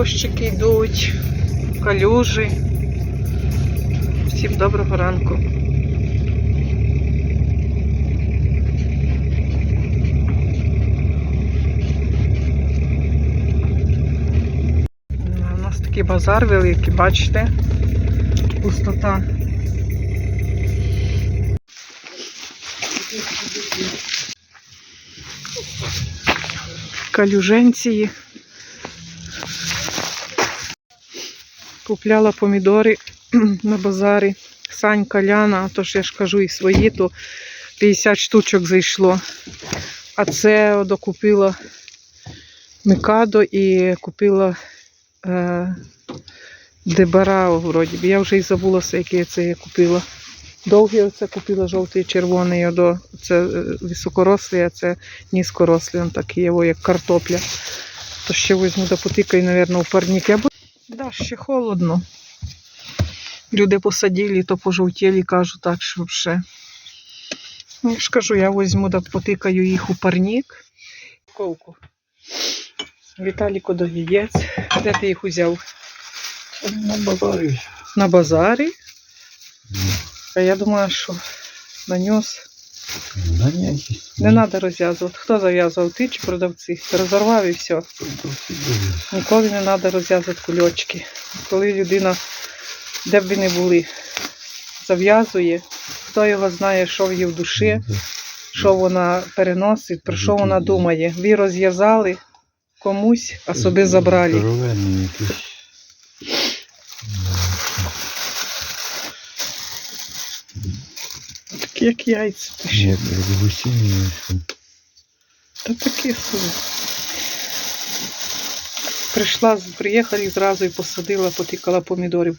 Дощики йдуть, калюжі. Всім доброго ранку. У нас такий базар великий, бачите? Пустота. Калюженції. Купляла помідори на базарі. Санька, Ляна, то ж я ж кажу і свої, то 50 штучок зайшло. А це докупила Микадо і купила е, Дебарао, вроді. б. Я вже і забулася, яке це я купила. Довгі оце купила жовтий і червоний, а до це е, високорослий, а це низькорослий, він такий його, як картопля. То ще візьму до потикаю, мабуть, у парник. Да, ще холодно. Люди посадили, то пожовтіли, кажу так, що вже. Ну, я ж кажу, я візьму да потикаю їх у парник. Ковку. Віталіку до яєць. Де ти їх узяв? На базарі. На базарі. А я думаю, що нанес. На ніякі. Не треба розв'язувати. Хто зав'язував? Ти чи продавці? Розорвав і все. Ніколи не треба розв'язувати кульочки. Коли людина, де б ви не були, зав'язує, хто його знає, що в її в душі, що вона переносить, про що вона думає. Ви розв'язали комусь, а собі забрали. Як яйця. Ні, гусіні. Та таке собі. Прийшла, приїхали і зразу і посадила, потикала помідорів.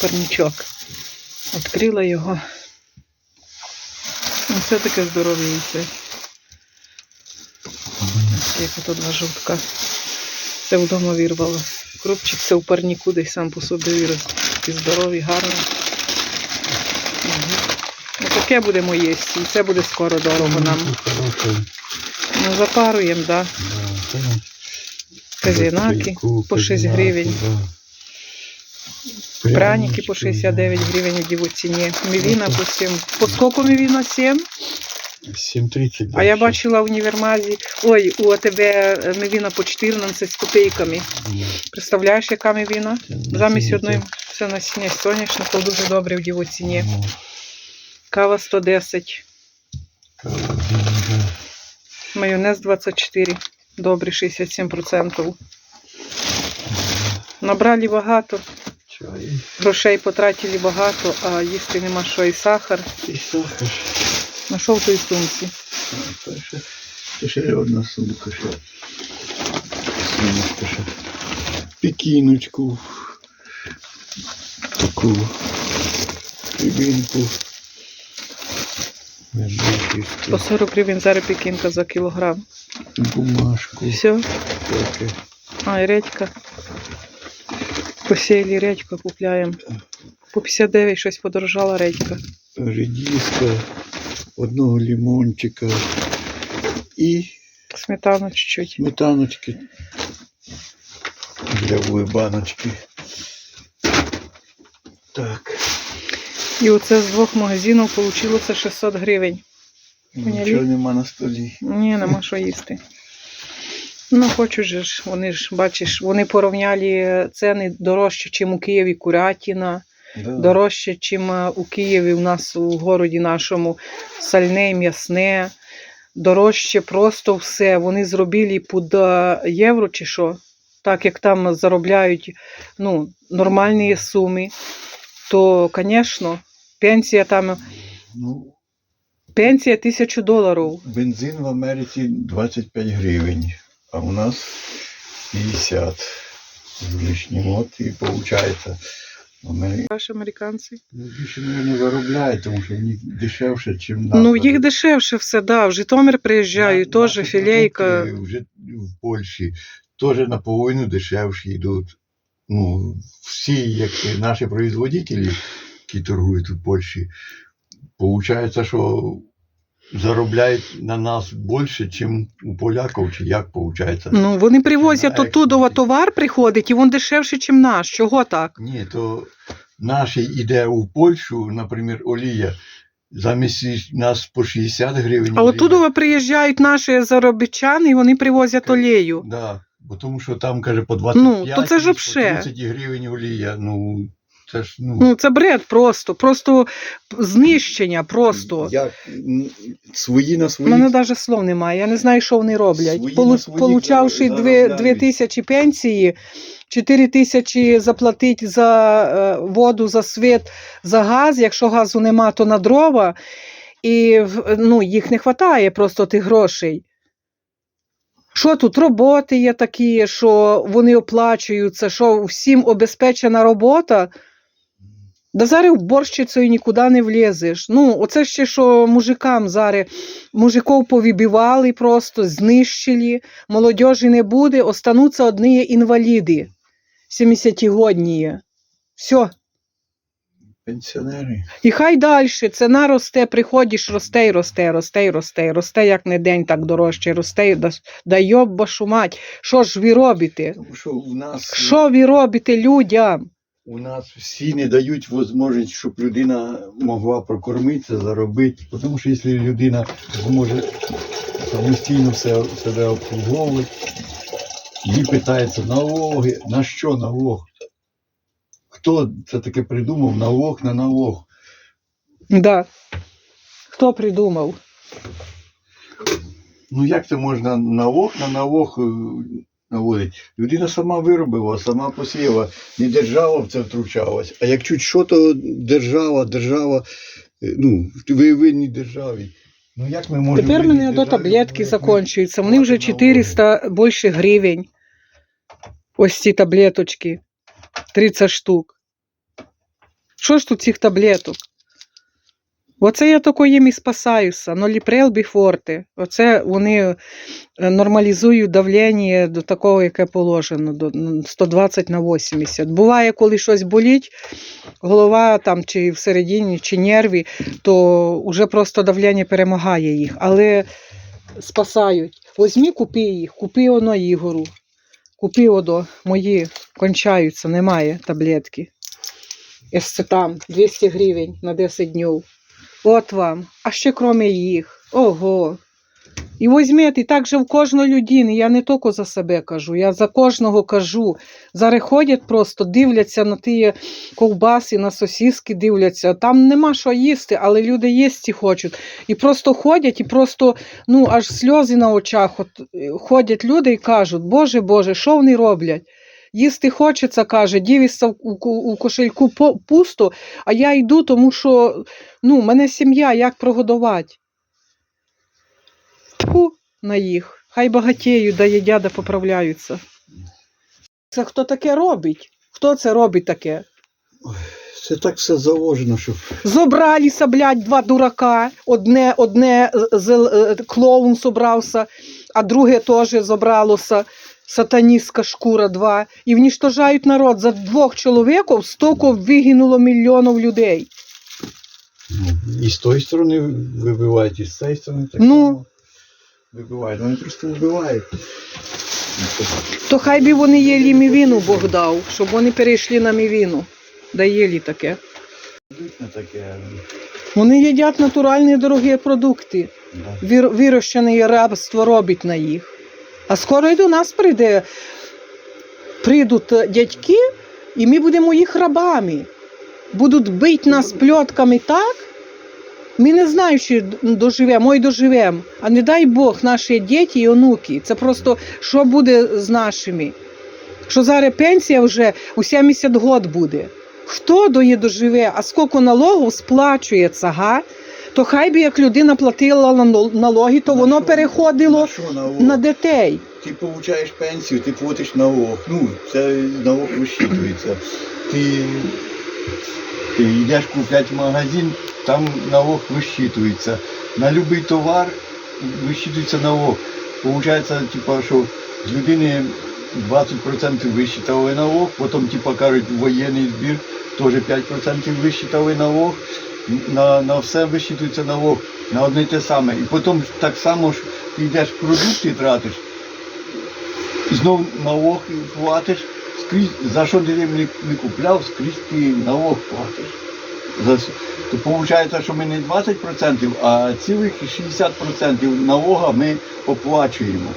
Парничок. Відкрила його. Ну, Все таке здорове яйце. Як ото два жовтка. Це вдома вірвало. Крупчик це в парніку десь сам по собі вирос. Такі здорові, гарні. Ну, таке будемо їсти. І це буде скоро дорого нам. Ну, запаруємо, так. Да. Казінаки по 6 гривень. да. Пряники по 69 гривень в дівоціні. Мівіна по 7. По скільки мівіна? 7? 7.30. А я бачила в універмазі, ой, у АТБ е, мівіна по 14 з копійками. Представляєш, яка мівіна? Замість одної це- насіння соняшнику дуже добре в дівоціні. Ну, Кава 110, майонез 24, добрий 67%. Набрали багато, грошей потратили багато, а їсти нема що і сахар. І сахар. Нашов той сумці. Ще- ще одна сумка. Ще. Сумочка ще. Пекіночку. Таку. Рибинку. По 40 гривень зараз пекінка за кілограм. Бумажку. Все. Таке. А, і редька. Посіяли редьку, купляємо. По 59 щось подорожала редька. Редиска. Одного лимончика. І Сметану чуть-чуть. сметаночки. Для баночки. Так. І оце з двох магазинів вийшло 600 гривень. Нічого нема на столі. Ні, нема що їсти. Ну, хочу ж, вони ж, бачиш, вони порівняли ціни дорожче, ніж у Києві курятина, Да. дорожче, ніж у Києві у нас у городі нашому сальне, м'ясне, дорожче просто все. Вони зробили під е, євро чи що, так як там заробляють ну, нормальні суми, то, звісно, пенсія там, Ну, пенсія тисячу доларів. бензин в Америці 25 гривень, а у нас 50 з лишнім. От і виходить. Америка Ваші американці? більше, мабуть, заробляє, тому що в них дешевше, ніж нас. Ну, їх дешевше все, да. В Житомир приїжджають, теж наші філейка. продукти Вже в Польщі теж наполовину дешевші йдуть. Ну, всі, як і наші производителі, які торгують у Польщі, виходить, що заробляють на нас більше, ніж у поляків, чи як виходить? Ну, вони привозять експорті. товар приходить, і він дешевше, ніж наш. Чого так? Ні, то наші йде у Польщу, наприклад, олія, замість нас по 60 гривень. А олія. приїжджають наші заробітчани, і вони привозять олію. Да, бо тому що там, каже, по 25, Ну, то це ж по 30 гривень олія. Ну, це ж, ну, Ну, це бред просто, просто знищення, просто. Як, свої на У свої. мене навіть слов немає. Я не знаю, що вони роблять. Свої Полу- своїх Получавши дві, дві тисячі пенсії, 4 тисячі заплатити за е, воду, за світ, за газ. Якщо газу нема, то на дрова. І ну, їх не вистачає просто тих грошей. Що тут роботи є такі, що вони оплачуються, що всім обезпечена робота. Да зараз уборщицею нікуди не влізеш. Ну, оце ще що мужикам зараз мужиків повибивали просто, знищили, молодежі не буде, остануться одні інваліди 70-годні. Все. Пенсіонери. І хай далі ціна росте, приходиш, росте і росте, росте і росте, росте, як не день, так дорожче, росте, да, да йоб вашу мать. Що ж ви робите? Що ви робите людям? У нас всі не дають можливість, щоб людина могла прокормитися, заробити. Тому що якщо людина зможе самостійно все, себе обслуговувати, їй питається налоги. На що налог? Хто це таке придумав? Налог на налог. Да. Хто придумав? Ну як це можна налог на налог наводити? Людина сама виробила, сама посіяла, не держава в це втручалась. А як чуть що, то держава, держава, е, ну, ви винні державі. Ну як ми можемо. Тепер мене до таблетки як закінчуються. Вони вже 400 більше гривень. Ось ці таблеточки. 30 штук. Що ж тут цих таблеток? Оце я тако їм і спасаюся. Ноліпрел біфорте. Оце вони е, нормалізують давлення до такого, яке положено, до 120 на 80. Буває, коли щось болить, голова там чи всередині, чи нерві, то вже просто давлення перемагає їх. Але спасають. Возьмі, купи їх, купи оно Ігору. Купи одо, мої кончаються, немає таблетки. Естетам 200 гривень на 10 днів. От вам. А ще кроме їх. Ого. І візьмете, так же в кожної людини. Я не тільки за себе кажу, я за кожного кажу. Зараз ходять просто, дивляться на ті ковбаси, на сосиски дивляться. Там нема що їсти, але люди їсти хочуть. І просто ходять, і просто ну, аж сльози на очах. От, е, ходять люди і кажуть, Боже, Боже, що вони роблять? Їсти хочеться, каже, дівіться у, кошельку пусто, а я йду, тому що ну, мене сім'я, як прогодувати? Тьфу на їх. Хай багатіють, да їдять, да поправляються. Це хто таке робить? Хто це робить таке? Це так все заложено, щоб. Зобралися, блядь, два дурака. Одне, одне е, клоун собрався, а друге теж зобралося. Сатаністська шкура два. І вніштожають народ. За двох чоловіків стільки вигинуло мільйонів людей. Ну, і з тої сторони вибивають, і з цієї сторони так Ну. само вибивають. Вони просто вбивають. То хай би вони їли мівіну Бог дав, щоб вони перейшли на мівіну. Да їли таке. Таке. Вони їдять натуральні дорогі продукти. Да. Вирощене рабство робить на їх. А скоро й до нас прийде, прийдуть е, дядьки, і ми будемо їх рабами. Будуть бити нас пльотками так. Ми не знаємо, д- доживемо, ой доживемо. А не дай Бог, наші діти і онуки. Це просто що буде з нашими? Що зараз пенсія вже у 70 год буде. Хто до її доживе, а скільки налогів сплачується, га? То хай би як людина платила налоги, то На воно що? переходило На що налог? на дітей. Ти получаєш пенсію, ти платиш налог. Ну, це налог висчитується. Ти, ти йдеш купляти в магазин, там налог висчитується. На будь-який товар висчитується налог. Получається, типа, що з людини 20% висчитали налог, потім типа, кажуть, воєнний збір теж 5% висчитали налог. На, на все висчитується налог. на одне те саме. І потім так само ж ти йдеш продукти тратиш, знов налог платиш, скрізь, за що ти не, не купляв, скрізь ти налог платиш. За, то виходить, що ми не 20%, а цілих 60% налога ми оплачуємо.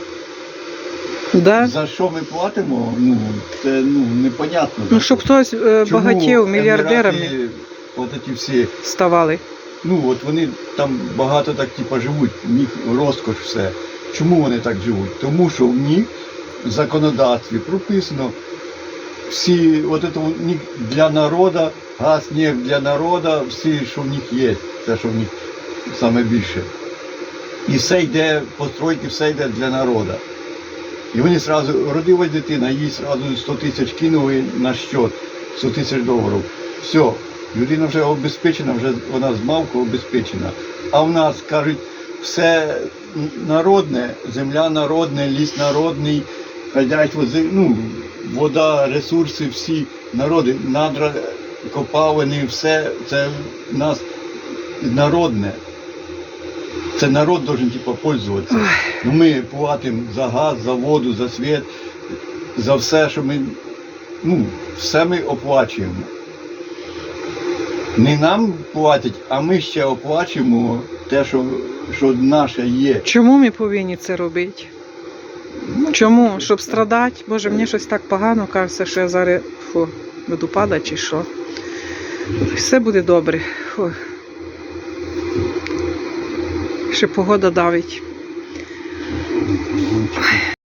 Да? За що ми платимо, ну, це ну, непонятно. Ну, щоб хтось е, багатів мільярдерами Емірати, От ці всі, ставали. ну от вони там багато так типу, живуть, в них розкош все. Чому вони так живуть? Тому що в них в законодавстві прописано всі, от це у них для народу, газ, нефть для народу, всі, що в них є, те, що в них саме більше. І все йде, постройки, все йде для народу. І вони одразу, родилась дитина, їй одразу 100 тисяч кинули на счет, 100 тисяч доларів. Все, людина вже обезпечена, вже вона з малку обезпечена. А в нас кажуть, все народне, земля народна, ліс народний, хазяйство, ну, вода, ресурси, всі народи, надра, копалини, все це в нас народне. Це народ должен типу, пользуватися. Ну, ми платимо за газ, за воду, за світ, за все, що ми. Ну, все ми оплачуємо. Не нам платять, а ми ще оплачуємо те, що, що наше є. Чому ми повинні це робити? Чому? Щоб страдати? Боже, мені щось так погано кажеться, що я зараз фу, буду падати чи що. Все буде добре. Фу. Ще погода давить.